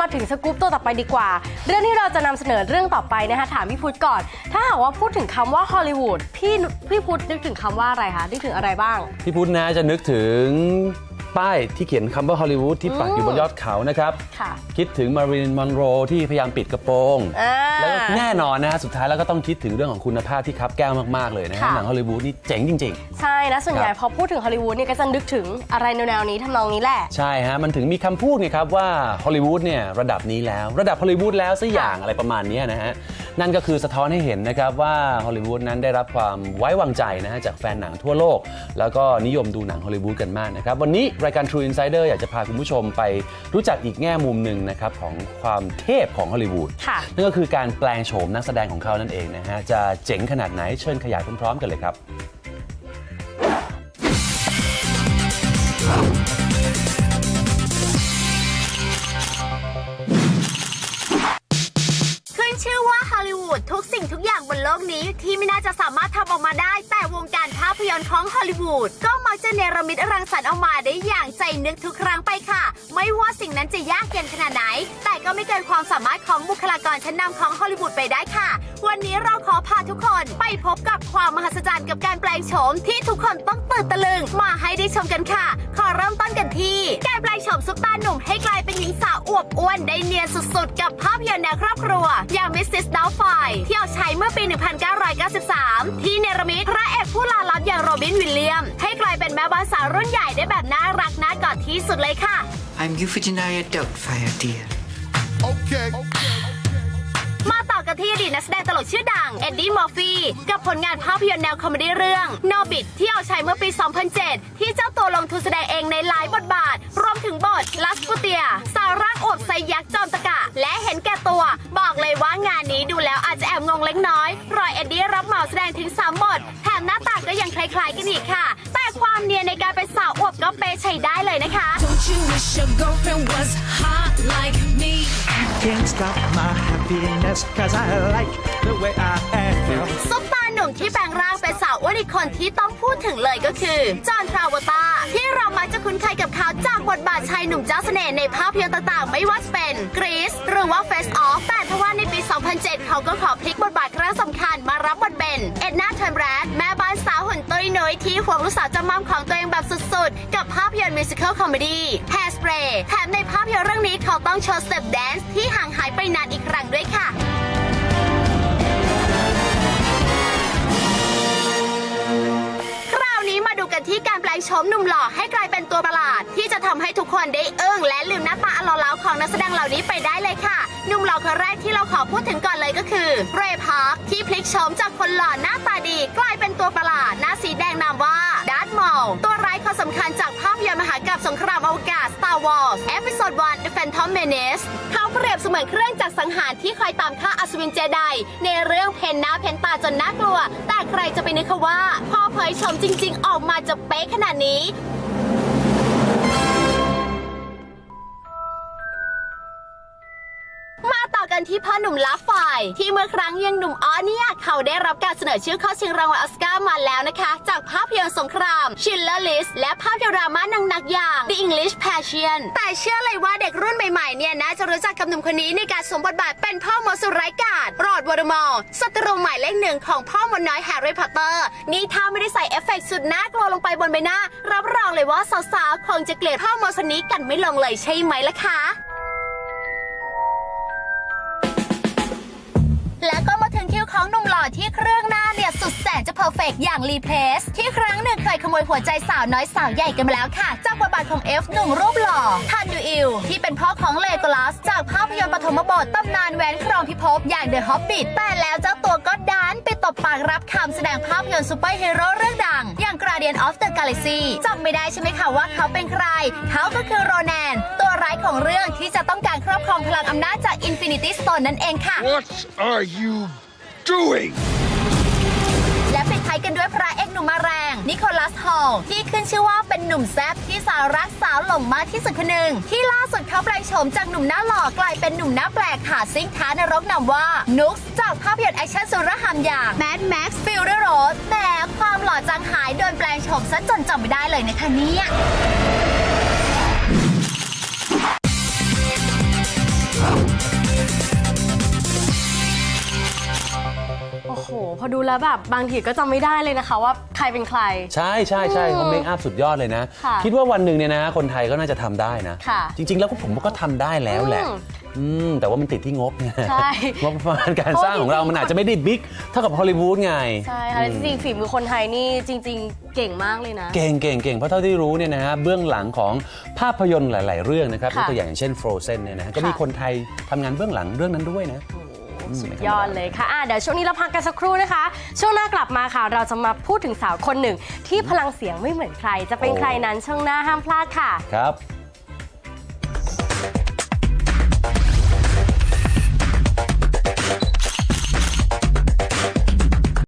มาถึงสกู๊ปตัวต่อไปดีกว่า เรื่องที่เราจะนำเสนอเรื่องต่อไปนะคะถามพี่พุทธก่อน ถ้าหากว่าพูดถึงคำว่าฮอลลีวูดพี่พี่พุทธนึกถึงคำว่าอะไรคะนึกถึงอะไรบ้าง พี่พุทธนะจะนึกถึงป้ายที่เขียนคำว่าฮอลลีวูดที่ปักอยู่บนยอดเขานะครับค่ะคิดถึงมารินมอนโรที่พยายามปิดกระโปรงอ่าแล้วก็แน่นอนนะฮะสุดท้ายแล้วก็ต้องคิดถึงเรื่องของคุณภาพที่คับแก้วมาก ๆ เลยนะฮะค่ะหนังฮอลลีวูดนี่เจ๋งจริงใช่ นะส่วนใหญ่ครับพอพูดถึงฮอลลีวูดเนี่ยก็จะนึกถึงอะไรแนวๆนี้ทำนองนี้แหละๆใช่ฮะ มันถึงมีคำพูดไงครับว่าฮอลลีวูดเนี่ยระดับนี้แล้ว ระดับฮอลลีวูดแล้วสักอย่างอะไรประมาณเนี้ยนะฮะ นั่นก็คือสะท้อนให้เห็นนะครับว่าฮอลลีวูดนั้นได้รับความไว้วางใจนะฮะจากแฟนหนังทั่วโลก แล้วก็นิยมดูหนังฮอลลีวูดกันมากนะครับ วันนี้รายการ True Insider อยากจะพาคุณผู้ชมไปรู้จักอีกแง่มุมหนึ่งนะครับของความเทพของฮอลลีวูดค่ะ นั่นก็คือการแปลงโฉมนักแสดงของเขานั่นเองนะฮะจะเจ๋งขนาดไหนเชิญขยายพร้อมๆกันเลยครับ โลกนี้ที่ไม่น่าจะสามารถทำออกมาได้ แต่วงการภาพยนตร์ของฮอลลีวูดก็มักจะเนรมิตรังสรรค์ออกมาได้อย่างใจนึกทุกครั้งไปค่ะ ไม่ว่าสิ่งนั้นจะยากเย็นขนาดไหน แต่ก็ไม่เกินความสามารถของบุคลากรชั้นนำของฮอลลีวูดไปได้ค่ะ วันนี้เราขอพาทุกคนไปพบกับความมหัศจรรย์กับการแปลงโฉมที่ทุกคนต้องตื่นตะลึงมาให้ได้ชมกันค่ะ ขอเริ่มต้นกันที่การแปลงโฉมซุปตาหนุ่มให้กลายเป็นหญิงสาวอวบอ้วนได้เนียนสุดๆ กับภาพยนตร์แนวครอบครัวอย่าง มื่อปี 1993 ที่เนรมิตพระเอกผู้ลาลับอย่างโรบินวิลเลียม ให้กลายเป็นแม่บ้านสาวรุ่นใหญ่ได้แบบน่ารักน่ากอดที่สุดเลยค่ะ I'm Euphigenia Doubtfire, dear. Okay. มาต่อกันที่อดีตนักแสดงตลกชื่อดัง เอ็ดดี้ มอร์ฟี กับผลงานภาพยนตร์แนวคอมเมดี้เรื่อง โนบิทที่ออกฉายเมื่อปี 2007 ที่เจ้าตัว ดงถึง3บทแถมหน้าตาก็ยังคล้ายๆกันอีกค่ะ แต่ความเนียนในการเป็นสาวอวบก็เป๊ะใช้ได้เลยนะคะ Don't you wish your girlfriend was hot like me? Can't stop my happiness cause I like the way I am. ซุปตาหนุ่มที่แปลงร่างเป็นสาวอ้วนอีกคนที่ต้องพูดถึงเลยก็คือ จอห์นทราโวลตาที่เรามักจะคุ้นเคยกับเขาจากบทบาทชายหนุ่มเจ้าเสน่ห์ในภาพยนตร์ต่างๆ ไม่ว่าจะเป็นกรีซหรือว่า Face Off แต่ ทว่าในปี 2007 เขาก็ขอพลิกบทบาทครั้งสำคัญมารับบทเป็น เอ็ดนาเทนแรดแม่บ้านสาวหุ่นตุ้ยน้อยที่ห่วงลูกสาวจำมั่มของตัวเองแบบสุดๆ กับภาพยนตร์มิวสิควลคอมเมดี้แฮสเปรย์แถมในภาพยนตร์เรื่องนี้เขาต้องโชว์สเต็ปแดนซ์ที่ห่างหายไปนานอีกครั้งด้วยค่ะ กันที่การแปลงโฉมหนุ่มหล่อให้กลายเป็นตัวประหลาด ที่จะทำให้ทุกคนได้อึ้งและลืมหน้าตาอลอเลาของนักแสดงเหล่านี้ไปได้เลยค่ะ หนุ่มหล่อคนแรกที่เราขอพูดถึงก่อนเลยก็คือเรย์พาร์คที่พลิกโฉมจากคนหล่อหน้าตาดี กลายเป็นตัวประหลาดหน้าสีแดงนามว่าดัตมอลตัวร้ายคนสำคัญจากภาพยนตร์มหากาพย์สงครามอวกาศ Star Wars Episode 1 The Phantom Menace เปรียบเสมือนเครื่องจักรสังหารที่คอยตามฆ่าอัศวินเจไดในเรื่องเพนหน้าเพนตาจนน่ากลัว แต่ใครจะไปนึกคะว่าพอเผยชมจริง ๆ ออกมาจะเป๊ะขนาดนี้ กันที่พ่อหนุ่มลาฝ่าย ที่เมื่อครั้งยังหนุ่มอ้อเนี่ย เขาได้รับการเสนอชื่อเข้าชิงรางวัลออสการ์มาแล้วนะคะ จากภาพยนตร์สงคราม Schindler List และภาพยนตร์ดราม่าหนักๆอย่าง The English Passion แต่เชื่อเลยว่าเด็กรุ่นใหม่ๆเนี่ยน่าจะรู้จักกับหนุ่มคนนี้ในการสมบทบาทเป็นพ่อมดสุดร้ายกาจรอดวอร์มอลศัตรูหมายเลขหนึ่งของพ่อมดน้อยแฮร์รี่พอตเตอร์นี่ถ้าไม่ได้ใส่เอฟเฟกต์สุดน่ากลัวลงไปบนใบหน้า รับรองเลยว่าสาวๆคงจะเกลียดพ่อมดคนนี้กันไม่ลงเลยใช่ไหมล่ะคะ ของหนุ่มหล่อที่เครื่องหน้าเนี่ยสุดแสนจะเพอร์เฟกอย่างรีเพลสที่ครั้งหนึ่งเคยขโมยหัวใจสาวน้อยสาวใหญ่กันมาแล้วค่ะ จากบทบาทของเอฟหนุ่มรูปหล่อทันดูอิลที่เป็นพ่อของเลโกลัสจากภาพยนตร์ปฐมบทตำนานแหวนครองพิภพอย่างเดอะฮอบบิ t แต่แล้วเจ้าตัวก็ดันไปตบปากรับคำแสดงภาพยนตร์ซูเปอร์ฮีโร่เรื่องดัง อย่าง Guardian of the Galaxy จำไม่ได้ใช่ไหมคะว่าเขาเป็นใคร เขาก็คือโรแนน ตัวร้ายของเรื่องที่จะต้องการครอบครองพลังอำนาจจาก Infinity Stone นั่นเองค่ะ What are you doing? และปิดท้ายกันด้วยพระเอกหนุ่มมาแรง นิโคลัสฮอลที่ขึ้นชื่อว่าเป็นหนุ่มแซ่บที่สาวรักสาวหลงมากที่สุดคนหนึ่ง ที่ล่าสุดเขาแปลงโฉมจากหนุ่มหน้าหล่อกลายเป็นหนุ่มหน้าแปลกค่ะซิ่งท้านรกนำว่านุกจากภาพยนตร์แอคชั่นสุรหามอย่าง Mad Max Fury Road แต่ความหล่อจางหายโดนแปลงโฉมซะจนจำไม่ได้เลยนะคะเนี่ย พอดูแล้วแบบบางทีก็จำไม่ได้เลยนะคะว่าใครเป็นใคร ใช่ใช่ใช่เขาเมคอัพสุดยอดเลยนะ ค่ะคิดว่าวันหนึ่งเนี่ยนะ คนไทยก็น่าจะทำได้นะ ค่ะจริง ๆ แล้วก็ผมก็ทำได้แล้วแหละ อืมอืม แต่ว่ามันติดที่งบเนี่ยใช่งบประมาณการสร้างของเรามันอาจจะไม่ได้บิ๊กเท่ากับฮอลลีวูดไง ใช่ค่ะจริงๆฝีมือคนไทยนี่จริง ๆ เก่งมากเลยนะ เก่งเก่งเก่งเพราะเท่าที่รู้เนี่ยนะฮะเบื้องหลังของภาพยนตร์หลาย ๆ เรื่องนะครับยค่ะกตัวอย่างอย่างเช่น Frozen เนี่ยนะฮะก็มีค่ะคนไทยทำงานเบื้องหลังเรื่องนั้นด้วยนะ สุดยอดเลยค่ะอะ เดี๋ยวช่วงนี้เราพักกันสักครู่นะคะ ช่วงหน้ากลับมาค่ะ เราจะมาพูดถึงสาวคนหนึ่ง ที่พลังเสียงไม่เหมือนใคร จะเป็นโอ้ใครนั้นช่วงหน้าห้ามพลาดค่ะ ครับ